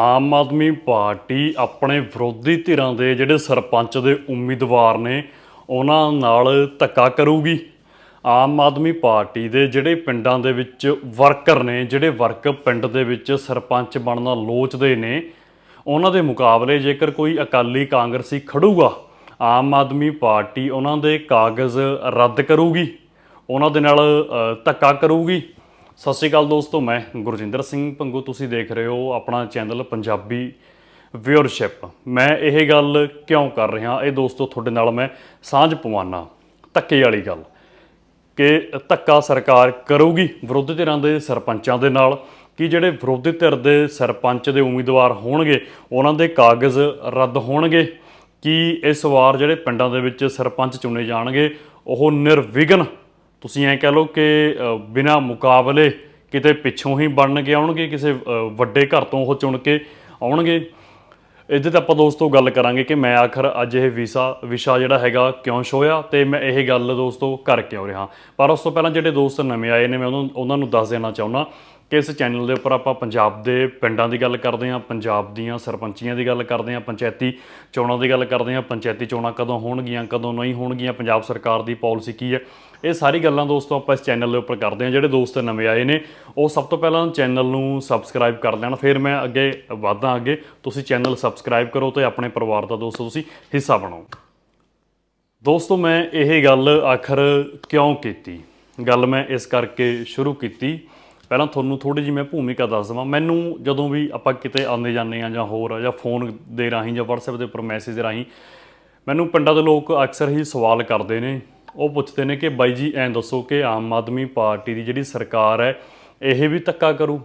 Aam Aadmi party ਆਪਣੇ ਵਿਰੋਧੀ ਧਿਰਾਂ ਦੇ ਜਿਹੜੇ ਸਰਪੰਚ ਦੇ ਉਮੀਦਵਾਰ ਨੇ, ਉਹਨਾਂ ਨਾਲ ਧੱਕਾ ਕਰੂਗੀ। ਆਮ ਆਦਮੀ ਪਾਰਟੀ ਦੇ ਜਿਹੜੇ ਪਿੰਡਾਂ ਦੇ ਵਿੱਚ ਵਰਕਰ ਨੇ, ਜਿਹੜੇ ਵਰਕ ਪਿੰਡ ਦੇ ਵਿੱਚ ਸਰਪੰਚ ਬਣਨਾ ਲੋਚਦੇ ਨੇ, ਉਹਨਾਂ ਦੇ ਮੁਕਾਬਲੇ ਜੇਕਰ ਕੋਈ ਅਕਾਲੀ ਕਾਂਗਰਸੀ ਖੜੂਗਾ, ਆਮ ਆਦਮੀ ਪਾਰਟੀ ਉਹਨਾਂ ਦੇ ਕਾਗਜ਼ ਰੱਦ ਕਰੂਗੀ, ਉਹਨਾਂ ਦੇ ਨਾਲ ਧੱਕਾ ਕਰੂਗੀ। ਸਤਿ ਸ਼੍ਰੀ ਅਕਾਲ ਦੋਸਤੋ, ਮੈਂ ਗੁਰਜਿੰਦਰ ਸਿੰਘ ਪੰਗੂ। ਤੁਸੀਂ ਦੇਖ ਰਹੇ ਹੋ ਆਪਣਾ ਚੈਨਲ ਪੰਜਾਬੀ ਵਿਊਅਰਸ਼ਿਪ। ਮੈਂ ਇਹ ਗੱਲ ਕਿਉਂ ਕਰ ਰਿਹਾ? ਇਹ ਦੋਸਤੋ, ਤੁਹਾਡੇ ਨਾਲ ਮੈਂ ਸਾਂਝ ਪਵਾਨਾ। ਧੱਕੇ ਵਾਲੀ ਗੱਲ ਕਿ ਧੱਕਾ ਸਰਕਾਰ ਕਰੂਗੀ ਵਿਰੋਧੀ ਧਿਰਾਂ ਦੇ ਸਰਪੰਚਾਂ ਦੇ ਨਾਲ, ਕਿ ਜਿਹੜੇ ਵਿਰੋਧੀ ਧਿਰ ਦੇ ਸਰਪੰਚ ਦੇ ਉਮੀਦਵਾਰ ਹੋਣਗੇ, ਉਹਨਾਂ ਦੇ ਕਾਗਜ਼ ਰੱਦ ਹੋਣਗੇ, ਕਿ ਇਸ ਵਾਰ ਜਿਹੜੇ ਪਿੰਡਾਂ ਦੇ ਵਿੱਚ ਸਰਪੰਚ ਚੁਣੇ ਜਾਣਗੇ, ਉਹ ਨਿਰਵਿਘਨ ਤੁਸੀਂ ਐਂ ਕਹਿ ਲਓ ਕਿ ਅ, ਬਿਨਾਂ ਮੁਕਾਬਲੇ ਕਿਤੇ ਪਿੱਛੋਂ ਹੀ ਬਣ ਕੇ ਆਉਣਗੇ ਕਿਸੇ ਵੱਡੇ ਘਰ ਤੋਂ ਉਹ ਚੁਣ ਕੇ ਆਉਣਗੇ। ਇਹਦੇ ਤੇ ਆਪਾਂ ਦੋਸਤੋ ਗੱਲ ਕਰਾਂਗੇ ਕਿ ਮੈਂ ਆਖਰ ਅੱਜ ਇਹ ਵੀਸਾ ਵਿਸ਼ਾ ਜਿਹੜਾ ਹੈਗਾ ਕਿਉਂ ਛੋਇਆ ਤੇ ਮੈਂ ਇਹ ਗੱਲ ਦੋਸਤੋ ਕਰ ਕਿਉਂ ਰਿਹਾ। ਪਰ ਉਸ ਤੋਂ ਪਹਿਲਾਂ ਜਿਹੜੇ ਦੋਸਤ ਨਵੇਂ ਆਏ ਨੇ ਮੈਂ ਉਹਨਾਂ ਨੂੰ ਦੱਸ ਦੇਣਾ ਚਾਹੁੰਦਾ ਕਿ ਇਸ ਚੈਨਲ ਦੇ ਉੱਪਰ ਆਪਾਂ ਪੰਜਾਬ ਦੇ ਪਿੰਡਾਂ ਦੀ ਗੱਲ ਕਰਦੇ ਹਾਂ, ਪੰਜਾਬ ਦੀਆਂ ਸਰਪੰਚੀਆਂ ਦੀ ਗੱਲ ਕਰਦੇ ਹਾਂ, ਪੰਚਾਇਤੀ ਚੋਣਾਂ ਦੀ ਗੱਲ ਕਰਦੇ ਹਾਂ, ਪੰਚਾਇਤੀ ਚੋਣਾਂ ਕਦੋਂ ਹੋਣਗੀਆਂ, ਕਦੋਂ ਨਹੀਂ ਹੋਣਗੀਆਂ, ਪੰਜਾਬ ਸਰਕਾਰ ਦੀ ਪਾਲਿਸੀ ਕੀ ਹੈ, ਇਹ ਸਾਰੀ ਗੱਲਾਂ ਦੋਸਤੋ ਆਪਾਂ ਇਸ ਚੈਨਲ ਦੇ ਉੱਪਰ ਕਰਦੇ ਹਾਂ। ਜਿਹੜੇ ਦੋਸਤ ਨਵੇਂ ਆਏ ਨੇ, ਉਹ ਸਭ ਤੋਂ ਪਹਿਲਾਂ ਚੈਨਲ ਨੂੰ ਸਬਸਕ੍ਰਾਈਬ ਕਰ ਲੈਣ, ਫਿਰ ਮੈਂ ਅੱਗੇ ਵਧਾਂ ਅੱਗੇ, ਤੁਸੀਂ ਚੈਨਲ ਸਬਸਕ੍ਰਾਈਬ ਕਰੋ ਤੇ ਆਪਣੇ ਪਰਿਵਾਰ ਦਾ ਦੋਸਤੋ ਤੁਸੀਂ ਹਿੱਸਾ ਬਣੋ। ਦੋਸਤੋ, ਮੈਂ ਇਹ ਗੱਲ ਆਖਰ ਕਿਉਂ ਕੀਤੀ? ਗੱਲ ਮੈਂ ਇਸ ਕਰਕੇ ਸ਼ੁਰੂ ਕੀਤੀ ਪਹਿਲਾਂ ਤੁਹਾਨੂੰ ਥੋੜੀ ਜਿਹੀ ਮੈਂ ਭੂਮਿਕਾ ਦੱਸ ਦਵਾਂ। ਮੈਨੂੰ ਜਦੋਂ ਵੀ ਆਪਾਂ ਕਿਤੇ ਆਉਂਦੇ ਜਾਂਦੇ ਆ ਜਾਂ ਹੋਰ ਜਾਂ ਫੋਨ ਦੇ ਰਾਹੀਂ ਜਾਂ WhatsApp ਦੇ ਉੱਪਰ ਮੈਸੇਜ ਰਾਹੀਂ, ਮੈਨੂੰ ਪਿੰਡਾਂ ਦੇ ਲੋਕ ਅਕਸਰ ਹੀ ਸਵਾਲ ਕਰਦੇ ਨੇ। ਉਹ ਪੁੱਛਦੇ ਨੇ ਕਿ ਬਾਈ ਜੀ, ਐਂ ਦੱਸੋ ਕਿ ਆਮ ਆਦਮੀ ਪਾਰਟੀ ਦੀ ਜਿਹੜੀ ਸਰਕਾਰ ਹੈ, ਇਹ ਵੀ ਧੱਕਾ ਕਰੂ?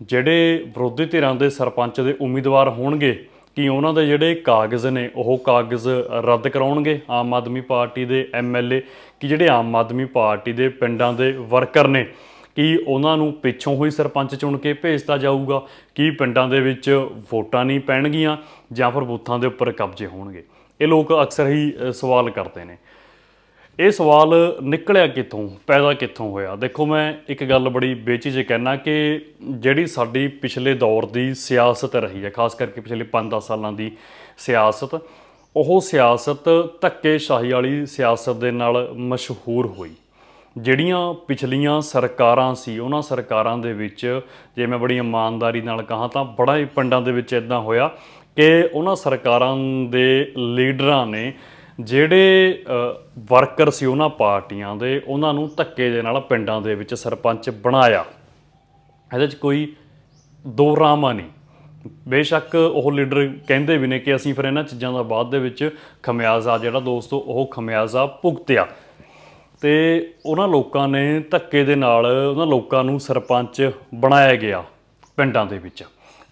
ਜਿਹੜੇ ਵਿਰੋਧੀ ਧਿਰਾਂ ਦੇ ਸਰਪੰਚ ਦੇ ਉਮੀਦਵਾਰ ਹੋਣਗੇ, ਕਿ ਉਹਨਾਂ ਦੇ ਜਿਹੜੇ ਕਾਗਜ਼ ਨੇ, ਉਹ ਕਾਗਜ਼ ਰੱਦ ਕਰਾਉਣਗੇ ਆਮ ਆਦਮੀ ਪਾਰਟੀ ਦੇ ਐਮਐਲਏ ਕਿ ਜਿਹੜੇ ਆਮ ਆਦਮੀ ਪਾਰਟੀ ਦੇ ਪਿੰਡਾਂ ਦੇ ਵਰਕਰ ਨੇ ਕਿ ਉਹਨਾਂ ਨੂੰ ਪਿੱਛੋਂ ਹੋਈ ਸਰਪੰਚ ਚੁਣ ਕੇ ਭੇਜਤਾ ਜਾਊਗਾ? ਕਿ ਪਿੰਡਾਂ ਦੇ ਵਿੱਚ ਵੋਟਾਂ ਨਹੀਂ ਪੈਣਗੀਆਂ ਜਾਂ ਫਿਰ ਬੂਥਾਂ ਦੇ ਉੱਪਰ ਕਬਜ਼ੇ ਹੋਣਗੇ? ਇਹ ਲੋਕ ਅਕਸਰ ਹੀ ਸਵਾਲ ਕਰਦੇ ਨੇ। ਇਹ ਸਵਾਲ ਨਿਕਲਿਆ ਕਿੱਥੋਂ, ਪੈਦਾ ਕਿੱਥੋਂ ਹੋਇਆ? ਦੇਖੋ, ਮੈਂ ਇੱਕ ਗੱਲ ਬੜੀ ਬੇਚੀਜ਼ ਕਹਿਣਾ ਕਿ ਜਿਹੜੀ ਸਾਡੀ ਪਿਛਲੇ ਦੌਰ ਦੀ ਸਿਆਸਤ ਰਹੀ ਹੈ, ਖਾਸ ਕਰਕੇ ਪਿਛਲੇ 5-10 ਸਾਲਾਂ ਦੀ ਸਿਆਸਤ, ਉਹ ਸਿਆਸਤ ਧੱਕੇਸ਼ਾਹੀ ਵਾਲੀ ਸਿਆਸਤ ਦੇ ਨਾਲ ਮਸ਼ਹੂਰ ਹੋਈ। ਜਿਹੜੀਆਂ ਪਿਛਲੀਆਂ ਸਰਕਾਰਾਂ ਸੀ, ਉਹਨਾਂ ਸਰਕਾਰਾਂ ਦੇ ਵਿੱਚ ਜੇ ਮੈਂ ਬੜੀ ਇਮਾਨਦਾਰੀ ਨਾਲ ਕਹਾਂ ਤਾਂ ਬੜਾ ਹੀ ਪਿੰਡਾਂ ਦੇ ਵਿੱਚ ਇਦਾਂ ਹੋਇਆ ਕਿ ਉਹਨਾਂ ਸਰਕਾਰਾਂ ਦੇ ਲੀਡਰਾਂ ਨੇ ਜਿਹੜੇ ਵਰਕਰ ਸੀ ਉਹਨਾਂ ਪਾਰਟੀਆਂ ਦੇ, ਉਹਨਾਂ ਨੂੰ ਧੱਕੇ ਦੇ ਨਾਲ ਪਿੰਡਾਂ ਦੇ ਵਿੱਚ ਸਰਪੰਚ ਬਣਾਇਆ। ਇਹਦੇ 'ਚ ਕੋਈ ਦੋ ਰਾਮਾ ਨਹੀਂ। ਬੇਸ਼ੱਕ ਉਹ ਲੀਡਰ ਕਹਿੰਦੇ ਵੀ ਨੇ ਕਿ ਅਸੀਂ ਫਿਰ ਇਹਨਾਂ ਚੀਜ਼ਾਂ ਦਾ ਬਾਅਦ ਦੇ ਵਿੱਚ ਖਮਿਆਜ਼ਾ, ਜਿਹੜਾ ਦੋਸਤੋ ਉਹ ਖਮਿਆਜ਼ਾ ਭੁਗਤਿਆ। ਤੇ ਉਹਨਾਂ ਲੋਕਾਂ ਨੇ ਧੱਕੇ ਦੇ ਨਾਲ ਉਹਨਾਂ ਲੋਕਾਂ ਨੂੰ ਸਰਪੰਚ ਬਣਾਇਆ ਗਿਆ ਪਿੰਡਾਂ ਦੇ ਵਿੱਚ,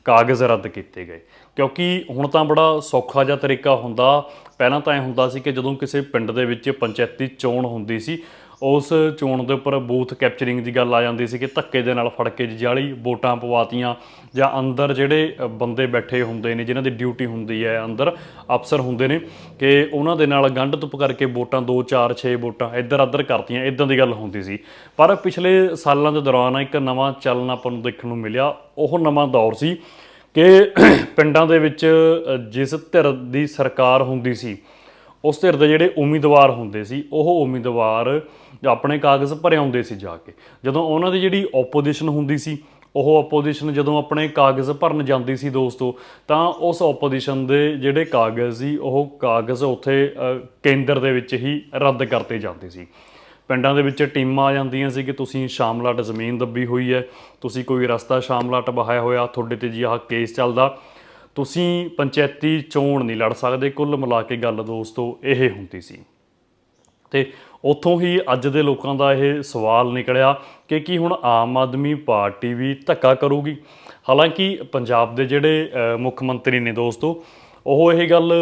ਕਾਗਜ਼ ਰੱਦ ਕੀਤੇ ਗਏ। ਕਿਉਂਕਿ ਹੁਣ ਤਾਂ ਬੜਾ ਸੌਖਾ ਜਿਹਾ ਤਰੀਕਾ ਹੁੰਦਾ। ਪਹਿਲਾਂ ਤਾਂ ਇਹ ਹੁੰਦਾ ਸੀ ਕਿ ਜਦੋਂ ਕਿਸੇ ਪਿੰਡ ਦੇ ਵਿੱਚ ਪੰਚਾਇਤੀ ਚੋਣ ਹੁੰਦੀ ਸੀ ਉਸ ਚੋਣ ਦੇ ਉੱਪਰ ਬੂਥ ਕੈਪਚਰਿੰਗ ਦੀ ਗੱਲ ਆ ਜਾਂਦੀ ਸੀ ਕਿ ਧੱਕੇ ਦੇ ਨਾਲ ਫੜ ਕੇ ਜਾਲੀ ਵੋਟਾਂ ਪਵਾਤੀਆਂ ਜਾਂ ਅੰਦਰ ਜਿਹੜੇ ਬੰਦੇ ਬੈਠੇ ਹੁੰਦੇ ਨੇ, ਜਿਨ੍ਹਾਂ ਦੀ ਡਿਊਟੀ ਹੁੰਦੀ ਹੈ, ਅੰਦਰ ਅਫਸਰ ਹੁੰਦੇ ਨੇ ਕਿ ਉਹਨਾਂ ਦੇ ਨਾਲ ਗੰਢ ਤੁਪ ਕਰਕੇ ਵੋਟਾਂ 2 4 6 ਵੋਟਾਂ ਇੱਧਰ ਉੱਧਰ ਕਰਤੀਆਂ, ਇਦਾਂ ਦੀ ਗੱਲ ਹੁੰਦੀ ਸੀ। ਪਰ ਪਿਛਲੇ ਸਾਲਾਂ ਦੇ ਦੌਰਾਨ ਇੱਕ ਨਵਾਂ ਚੱਲਣ ਆਪਾਂ ਨੂੰ ਦੇਖਣ ਨੂੰ ਮਿਲਿਆ। ਉਹ ਨਵਾਂ ਦੌਰ ਸੀ ਕਿ ਪਿੰਡਾਂ ਦੇ ਵਿੱਚ ਜਿਸ ਧਿਰ ਦੀ ਸਰਕਾਰ ਹੁੰਦੀ ਸੀ ਉਸ ਧਿਰ ਦੇ ਜਿਹੜੇ ਉਮੀਦਵਾਰ ਹੁੰਦੇ ਸੀ, ਉਹ ਉਮੀਦਵਾਰ ਆਪਣੇ ਕਾਗਜ਼ ਭਰਿਆਉਂਦੇ ਸੀ ਜਾ ਕੇ। ਜਦੋਂ ਉਹਨਾਂ ਦੀ ਜਿਹੜੀ ਆਪੋਜੀਸ਼ਨ ਹੁੰਦੀ ਸੀ, ਉਹ ਆਪੋਜੀਸ਼ਨ ਜਦੋਂ ਆਪਣੇ ਕਾਗਜ਼ ਭਰਨ ਜਾਂਦੀ ਸੀ ਦੋਸਤੋ, ਤਾਂ ਉਸ ਆਪੋਜੀਸ਼ਨ ਦੇ ਜਿਹੜੇ ਕਾਗਜ਼ ਸੀ, ਉਹ ਕਾਗਜ਼ ਉੱਥੇ ਕੇਂਦਰ ਦੇ ਵਿੱਚ ਹੀ ਰੱਦ ਕਰਤੇ ਜਾਂਦੇ ਸੀ। ਪਿੰਡਾਂ ਦੇ ਵਿੱਚ ਟੀਮਾਂ ਆ ਜਾਂਦੀਆਂ ਸੀ ਕਿ ਤੁਸੀਂ ਸ਼ਾਮਲਾਟ ਜ਼ਮੀਨ ਦੱਬੀ ਹੋਈ ਹੈ, ਤੁਸੀਂ ਕੋਈ ਰਸਤਾ ਸ਼ਾਮਲਾਟ ਬਹਾਇਆ ਹੋਇਆ, ਤੁਹਾਡੇ ਤੇ ਜੀ ਆਹ ਕੇਸ ਚੱਲਦਾ। ਤੁਸੀਂ ਪੰਚਾਇਤੀ ਚੋਣ ਨਹੀਂ ਲੜ ਸਕਦੇ, ਕੁੱਲ ਮਿਲਾ ਕੇ ਗੱਲ ਦੋਸਤੋ ਇਹ ਹੁੰਦੀ ਸੀ। ਤੇ ਉੱਥੋਂ ਹੀ ਅੱਜ ਦੇ ਲੋਕਾਂ ਦਾ ਇਹ ਸਵਾਲ ਨਿਕਲਿਆ ਕਿ ਕੀ ਹੁਣ ਆਮ ਆਦਮੀ ਪਾਰਟੀ ਵੀ ਧੱਕਾ ਕਰੂਗੀ? ਹਾਲਾਂਕਿ ਪੰਜਾਬ ਦੇ ਜਿਹੜੇ ਮੁੱਖ ਮੰਤਰੀ ਨੇ ਦੋਸਤੋ, ਉਹ ਇਹ ਗੱਲ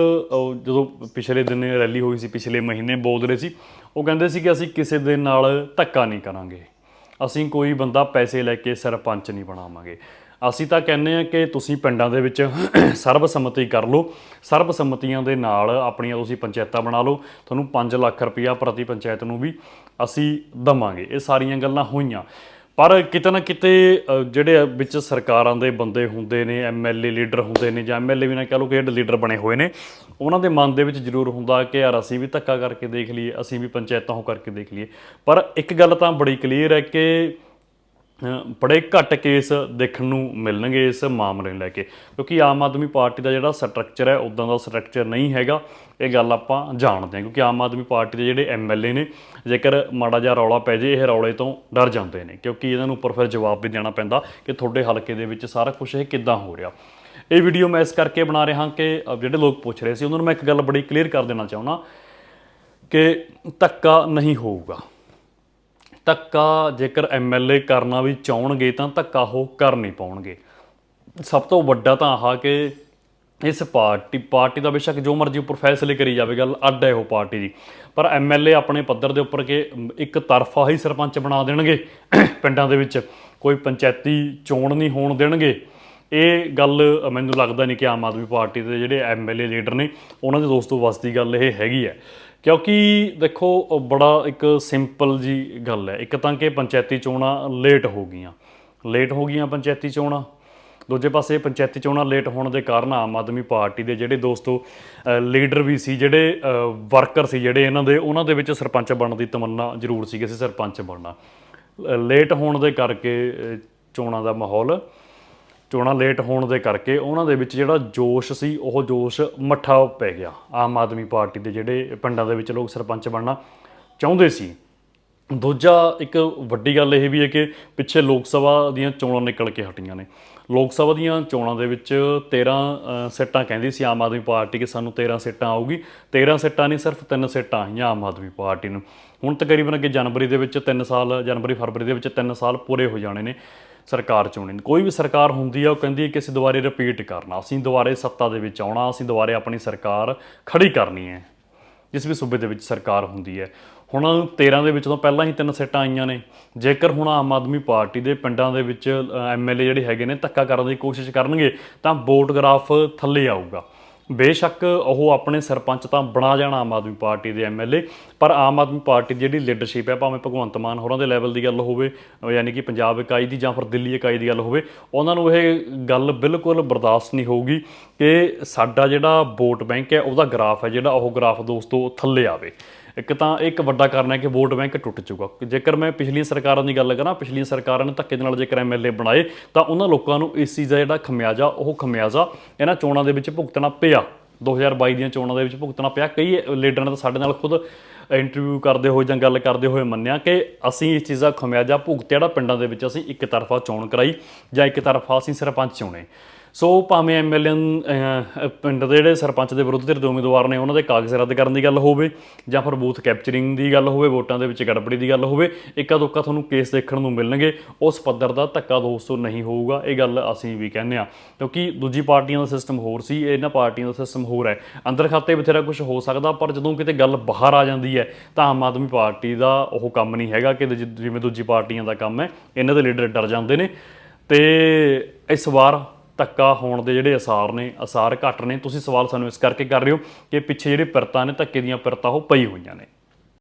ਜਦੋਂ ਪਿਛਲੇ ਦਿਨ ਰੈਲੀ ਹੋਈ ਸੀ, ਪਿਛਲੇ ਮਹੀਨੇ ਬੋਲ ਰਹੇ ਸੀ, ਉਹ ਕਹਿੰਦੇ ਸੀ ਕਿ ਅਸੀਂ ਕਿਸੇ ਦੇ ਨਾਲ ਧੱਕਾ ਨਹੀਂ ਕਰਾਂਗੇ। ਅਸੀਂ ਕੋਈ ਬੰਦਾ ਪੈਸੇ ਲੈ ਕੇ ਸਰਪੰਚ ਨਹੀਂ ਬਣਾਵਾਂਗੇ। ਅਸੀਂ ਤਾਂ ਕਹਿੰਦੇ ਆ ਕਿ ਤੁਸੀਂ ਪਿੰਡਾਂ ਦੇ ਵਿੱਚ ਸਰਬਸੰਮਤੀ ਕਰ ਲਓ। ਸਰਬਸੰਮਤੀਆਂ ਦੇ ਨਾਲ ਆਪਣੀਆਂ ਤੁਸੀਂ ਪੰਚਾਇਤਾਂ ਬਣਾ ਲਓ। ਤੁਹਾਨੂੰ 5 ਲੱਖ ਰੁਪਇਆ ਪ੍ਰਤੀ ਪੰਚਾਇਤ ਨੂੰ ਵੀ ਅਸੀਂ ਦਵਾਂਗੇ। ਇਹ ਸਾਰੀਆਂ ਗੱਲਾਂ ਹੋਈਆਂ। ਪਰ ਕਿਤੇ ਨਾ ਕਿਤੇ ਜਿਹੜੇ ਵਿੱਚ ਸਰਕਾਰਾਂ ਦੇ ਬੰਦੇ ਹੁੰਦੇ ਨੇ ਐਮਐਲਏ ਲੀਡਰ ਹੁੰਦੇ ਨੇ ਜਾਂ ਐਮਐਲਏ ਵੀ ਨਾ ਕਹ ਲਓ ਕਿ ਜਿਹੜੇ ਲੀਡਰ ਬਣੇ ਹੋਏ ਨੇ, ਉਹਨਾਂ ਦੇ ਮਨ ਦੇ ਵਿੱਚ ਜ਼ਰੂਰ ਹੁੰਦਾ ਕਿ ਯਾਰ ਅਸੀਂ ਵੀ ਧੱਕਾ ਕਰਕੇ ਦੇਖ ਲਈਏ, ਅਸੀਂ ਵੀ ਪੰਚਾਇਤਾਂ ਹੋ ਕਰਕੇ ਦੇਖ ਲਈਏ। ਪਰ ਇੱਕ ਗੱਲ ਤਾਂ ਬੜੀ ਕਲੀਅਰ ਹੈ ਕਿ ਬੜੇ ਘੱਟ ਕੇਸ ਦੇਖਣ ਨੂੰ ਮਿਲਣਗੇ ਇਸ ਮਾਮਲੇ ਨੂੰ ਲੈ ਕੇ, ਕਿਉਂਕਿ ਆਮ ਆਦਮੀ ਪਾਰਟੀ ਦਾ ਜਿਹੜਾ ਸਟਰਕਚਰ ਹੈ ਉਦਾਂ ਦਾ ਸਟਰਕਚਰ ਨਹੀਂ ਹੈਗਾ। ਇਹ ਗੱਲ ਆਪਾਂ ਜਾਣਦੇ ਹਾਂ, ਕਿਉਂਕਿ ਆਮ ਆਦਮੀ ਪਾਰਟੀ ਦੇ ਜਿਹੜੇ ਐਮਐਲਏ ਨੇ, ਜੇਕਰ ਮਾੜਾ ਜਿਹਾ ਰੌਲਾ ਪੈ ਜੇ, ਇਹ ਰੌਲੇ ਤੋਂ ਡਰ ਜਾਂਦੇ ਨੇ, ਕਿਉਂਕਿ ਇਹਨਾਂ ਨੂੰ ਉੱਪਰ ਫਿਰ ਜਵਾਬ ਵੀ ਦੇਣਾ ਪੈਂਦਾ ਕਿ ਤੁਹਾਡੇ ਹਲਕੇ ਦੇ ਵਿੱਚ ਸਾਰਾ ਕੁਝ ਇਹ ਕਿੱਦਾਂ ਹੋ ਰਿਹਾ। ਇਹ ਵੀਡੀਓ ਮੈਂ ਇਸ ਕਰਕੇ ਬਣਾ ਰਿਹਾ ਕਿ ਜਿਹੜੇ ਲੋਕ ਪੁੱਛ ਰਹੇ ਸੀ, ਉਹਨਾਂ ਨੂੰ ਮੈਂ ਇੱਕ ਗੱਲ ਬੜੀ ਕਲੀਅਰ ਕਰ ਦੇਣਾ ਚਾਹੁੰਦਾ ਕਿ ਧੱਕਾ ਨਹੀਂ ਹੋਊਗਾ। ਧੱਕਾ, ਜੇਕਰ ਐਮਐਲਏ ਕਰਨਾ ਵੀ ਚਾਹਣਗੇ ਤਾਂ ਧੱਕਾ ਉਹ ਕਰ ਨਹੀਂ ਪਾਉਣਗੇ। ਸਭ ਤੋਂ ਵੱਡਾ ਤਾਂ ਆਹ ਕਿ ਇਸ ਪਾਰਟੀ ਪਾਰਟੀ ਦਾ ਬੇਸ਼ੱਕ ਜੋ ਮਰਜ਼ੀ ਉੱਪਰ ਫੈਸਲੇ ਕਰੀ ਜਾਵੇ ਗੱਲ ਅੱਡ ਹੈ ਉਹ ਪਾਰਟੀ ਦੀ। ਪਰ ਐਮਐਲਏ ਆਪਣੇ ਪੱਧਰ ਦੇ ਉੱਪਰ ਕਿ ਇੱਕ ਤਰਫਾ ਹੀ ਸਰਪੰਚ ਬਣਾ ਦੇਣਗੇ ਪਿੰਡਾਂ ਦੇ ਵਿੱਚ, ਕੋਈ ਪੰਚਾਇਤੀ ਚੋਣ ਨਹੀਂ ਹੋਣ ਦੇਣਗੇ। ਇਹ ਗੱਲ ਮੈਨੂੰ ਲੱਗਦਾ ਨਹੀਂ ਕਿ ਆਮ ਆਦਮੀ ਪਾਰਟੀ ਦੇ ਜਿਹੜੇ ਐਮਐਲਏ ਲੀਡਰ ਨੇ, ਉਹਨਾਂ ਦੇ ਦੋਸਤੋ ਵੱਸਦੀ ਗੱਲ ਇਹ ਹੈਗੀ ਹੈ। ਕਿਉਂਕਿ ਦੇਖੋ, ਉਹ ਬੜਾ ਇੱਕ ਸਿੰਪਲ ਜੀ ਗੱਲ ਹੈ। ਇੱਕ ਤਾਂ ਕਿ ਪੰਚਾਇਤੀ ਚੋਣਾਂ ਲੇਟ ਹੋ ਗਈਆਂ। ਲੇਟ ਹੋ ਗਈਆਂ ਪੰਚਾਇਤੀ ਚੋਣਾਂ। ਦੂਜੇ ਪਾਸੇ ਪੰਚਾਇਤੀ ਚੋਣਾਂ ਲੇਟ ਹੋਣ ਦੇ ਕਾਰਨ ਆਮ ਆਦਮੀ ਪਾਰਟੀ ਦੇ ਜਿਹੜੇ ਦੋਸਤੋ ਲੀਡਰ ਵੀ ਸੀ, ਜਿਹੜੇ ਵਰਕਰ ਸੀ, ਜਿਹੜੇ ਇਹਨਾਂ ਦੇ, ਉਹਨਾਂ ਦੇ ਵਿੱਚ ਸਰਪੰਚ ਬਣਨ ਦੀ ਤਮੰਨਾ ਜ਼ਰੂਰ ਸੀ ਕਿ ਅਸੀਂ ਸਰਪੰਚ ਬਣਨਾ। ਲੇਟ ਹੋਣ ਦੇ ਕਰਕੇ ਚੋਣਾਂ ਦਾ ਮਾਹੌਲ ਚੋਣਾਂ ਲੇਟ ਹੋਣ ਦੇ ਕਰਕੇ ਉਹਨਾਂ ਦੇ ਵਿੱਚ ਜਿਹੜਾ ਜੋਸ਼ ਸੀ ਉਹ ਜੋਸ਼ ਮੱਠਾ ਪੈ ਗਿਆ। ਆਮ ਆਦਮੀ ਪਾਰਟੀ ਦੇ ਜਿਹੜੇ ਪਿੰਡਾਂ ਦੇ ਵਿੱਚ ਲੋਕ ਸਰਪੰਚ ਬਣਨਾ ਚਾਹੁੰਦੇ ਸੀ। ਦੂਜਾ ਇੱਕ ਵੱਡੀ ਗੱਲ ਇਹ ਵੀ ਹੈ ਕਿ ਪਿੱਛੇ ਲੋਕ ਸਭਾ ਦੀਆਂ ਚੋਣਾਂ ਨਿਕਲ ਕੇ ਹਟੀਆਂ ਨੇ। ਲੋਕ ਸਭਾ ਦੀਆਂ ਚੋਣਾਂ ਦੇ ਵਿੱਚ 13 ਅ, ਸੀਟਾਂ ਕਹਿੰਦੀ ਸੀ ਆਮ ਆਦਮੀ ਪਾਰਟੀ ਕਿ ਸਾਨੂੰ 13 ਸੀਟਾਂ ਆਊਗੀ। 13 ਸੀਟਾਂ ਨਹੀਂ ਸਿਰਫ 3 ਸੀਟਾਂ ਆਈਆਂ ਆਮ ਆਦਮੀ ਪਾਰਟੀ ਨੂੰ। ਹੁਣ ਤਕਰੀਬਨ ਅੱਗੇ ਜਨਵਰੀ ਦੇ ਵਿੱਚ 3 ਸਾਲ ਜਨਵਰੀ ਫਰਵਰੀ ਦੇ ਵਿੱਚ 3 ਸਾਲ ਪੂਰੇ ਹੋ ਜਾਣੇ ਨੇ। ਸਰਕਾਰ ਚੁਣਨੀ ਕੋਈ ਵੀ ਸਰਕਾਰ ਹੁੰਦੀ ਆ, ਉਹ ਕਹਿੰਦੀ ਹੈ ਕਿ ਅਸੀਂ ਦੁਬਾਰੇ ਰਿਪੀਟ ਕਰਨਾ। ਅਸੀਂ ਦੁਬਾਰੇ ਸੱਤਾ ਦੇ ਵਿੱਚ ਆਉਣਾ, ਅਸੀਂ ਦੁਬਾਰੇ ਆਪਣੀ ਸਰਕਾਰ ਖੜੀ ਕਰਨੀ ਹੈ, ਜਿਸ ਵੀ ਸੂਬੇ ਦੇ ਵਿੱਚ ਸਰਕਾਰ ਹੁੰਦੀ ਹੈ। ਹੁਣ 13 ਦੇ ਵਿੱਚ ਤੋਂ ਪਹਿਲਾਂ ਹੀ ਤਿੰਨ ਸੀਟਾਂ ਆਈਆਂ ਨੇ। ਜੇਕਰ ਹੁਣ ਆਮ ਆਦਮੀ ਪਾਰਟੀ ਦੇ ਪਿੰਡਾਂ ਦੇ ਵਿੱਚ ਐਮਐਲਏ ਜਿਹੜੇ ਹੈਗੇ ਨੇ, ਧੱਕਾ ਕਰਨ ਦੀ ਕੋਸ਼ਿਸ਼ ਕਰਨਗੇ, ਤਾਂ ਵੋਟ ਗ੍ਰਾਫ ਥੱਲੇ ਆਊਗਾ। ਬੇਸ਼ੱਕ ਉਹ ਆਪਣੇ ਸਰਪੰਚ ਤਾਂ ਬਣਾ ਜਾਣ ਆਮ ਆਦਮੀ ਪਾਰਟੀ ਦੇ ਐਮਐਲਏ ਪਰ ਆਮ ਆਦਮੀ ਪਾਰਟੀ ਦੀ ਜਿਹੜੀ ਲੀਡਰਸ਼ਿਪ ਹੈ, ਭਾਵੇਂ ਭਗਵੰਤ ਮਾਨ ਹੋਰਾਂ ਦੇ ਲੈਵਲ ਦੀ ਗੱਲ ਹੋਵੇ ਯਾਨੀ ਕਿ ਪੰਜਾਬ ਇਕਾਈ ਦੀ ਜਾਂ ਫਿਰ ਦਿੱਲੀ ਇਕਾਈ ਦੀ ਗੱਲ ਹੋਵੇ, ਉਹਨਾਂ ਨੂੰ ਇਹ ਗੱਲ ਬਿਲਕੁਲ ਬਰਦਾਸ਼ਤ ਨਹੀਂ ਹੋਊਗੀ ਕਿ ਸਾਡਾ ਜਿਹੜਾ ਵੋਟ ਬੈਂਕ ਹੈ, ਉਹਦਾ ਗ੍ਰਾਫ ਹੈ ਜਿਹੜਾ ਉਹ ਗ੍ਰਾਫ ਦੋਸਤੋ ਥੱਲੇ ਆਵੇ। ਇੱਕ ਤਾਂ ਇੱਕ ਵੱਡਾ ਕਾਰਨ ਹੈ ਕਿ ਵੋਟ ਬੈਂਕ ਟੁੱਟ ਚੁੱਕਾ। ਜੇਕਰ ਮੈਂ ਪਿਛਲੀਆਂ ਸਰਕਾਰਾਂ ਦੀ ਗੱਲ ਕਰਾਂ, ਪਿਛਲੀਆਂ ਸਰਕਾਰਾਂ ਨੇ ਧੱਕੇ ਦੇ ਨਾਲ ਜੇਕਰ ਐਮਐਲਏ ਬਣਾਏ, ਤਾਂ ਉਹਨਾਂ ਲੋਕਾਂ ਨੂੰ ਇਸ ਚੀਜ਼ ਦਾ ਜਿਹੜਾ ਖਮਿਆਜਾ, ਉਹ ਖਮਿਆਜਾ ਇਹਨਾਂ ਚੋਣਾਂ ਦੇ ਵਿੱਚ ਭੁਗਤਣਾ ਪਿਆ। 2022 ਦੀਆਂ ਚੋਣਾਂ ਦੇ ਵਿੱਚ ਭੁਗਤਣਾ ਪਿਆ। ਕਈ ਲੀਡਰਾਂ ਨੇ ਤਾਂ ਸਾਡੇ ਨਾਲ ਖੁਦ ਇੰਟਰਵਿਊ ਕਰਦੇ ਹੋਏ ਜਾਂ ਗੱਲ ਕਰਦੇ ਹੋਏ ਮੰਨਿਆ ਕਿ ਅਸੀਂ ਇਸ ਚੀਜ਼ ਦਾ ਖਮਿਆਜਾ ਭੁਗਤਿਆ ਜਿਹੜਾ ਪਿੰਡਾਂ ਦੇ ਵਿੱਚ ਅਸੀਂ ਇੱਕ ਤਰਫਾ ਚੋਣ ਕਰਾਈ ਜਾਂ ਇੱਕ ਤਰਫਾ ਅਸੀਂ ਸਰਪੰਚ ਚੁਣੇ। ਸੋ ਭਾਵੇਂ ਐਮਐਲਏ ਪਿੰਡ ਦੇ ਜਿਹੜੇ ਸਰਪੰਚ ਦੇ ਵਿਰੁੱਧ ਧਿਰ ਦੇ ਉਮੀਦਵਾਰ ਨੇ, ਉਹਨਾਂ ਦੇ ਕਾਗਜ਼ ਰੱਦ ਕਰਨ ਦੀ ਗੱਲ ਹੋਵੇ ਜਾਂ ਫਿਰ ਬੂਥ ਕੈਪਚਰਿੰਗ ਦੀ ਗੱਲ ਹੋਵੇ, ਵੋਟਾਂ ਦੇ ਵਿੱਚ ਗੜਬੜੀ ਦੀ ਗੱਲ ਹੋਵੇ ਇੱਕਾ ਦੁੱਕਾ ਤੁਹਾਨੂੰ ਕੇਸ ਦੇਖਣ ਨੂੰ ਮਿਲਣਗੇ। ਉਸ ਪੱਧਰ ਦਾ ਧੱਕਾ ਦੋਸਤੋ ਨਹੀਂ ਹੋਊਗਾ, ਇਹ ਗੱਲ ਅਸੀਂ ਵੀ ਕਹਿੰਦੇ ਆ ਕਿਉਂਕਿ ਦੂਜੀ ਪਾਰਟੀਆਂ ਦਾ ਸਿਸਟਮ ਹੋਰ ਸੀ ਇਹਨਾਂ ਪਾਰਟੀਆਂ ਦਾ ਸਿਸਟਮ ਹੋਰ ਹੈ। ਅੰਦਰ ਖਾਤੇ ਬਥੇਰਾ ਕੁਝ ਹੋ ਸਕਦਾ, ਪਰ ਜਦੋਂ ਕਿਤੇ ਗੱਲ ਬਾਹਰ ਆ ਜਾਂਦੀ ਹੈ, ਤਾਂ ਆਮ ਆਦਮੀ ਪਾਰਟੀ ਦਾ ਉਹ ਕੰਮ ਨਹੀਂ ਹੈਗਾ ਕਿ ਜਿ- ਜਿਵੇਂ ਦੂਜੀ ਪਾਰਟੀਆਂ ਦਾ ਕੰਮ ਹੈ, ਇਹਨਾਂ ਦੇ ਲੀਡਰ ਡਰ ਜਾਂਦੇ ਨੇ। ਤੇ ਇਸ ਵਾਰ ਧੱਕਾ ਹੋਣ ਦੇ ਜਿਹੜੇ ਅਸਾਰ ਨੇ, ਅਸਾਰ ਘੱਟ ਨੇ। ਤੁਸੀਂ ਸਵਾਲ ਸਾਨੂੰ ਇਸ ਕਰਕੇ ਕਰ ਰਹੇ ਹੋ ਕਿ ਪਿੱਛੇ ਜਿਹੜੇ ਪਿਰਤਾਂ ਨੇ, ਧੱਕੇ ਦੀਆਂ ਪਿਰਤਾਂ, ਉਹ ਪਈ ਹੋਈਆਂ ਨੇ।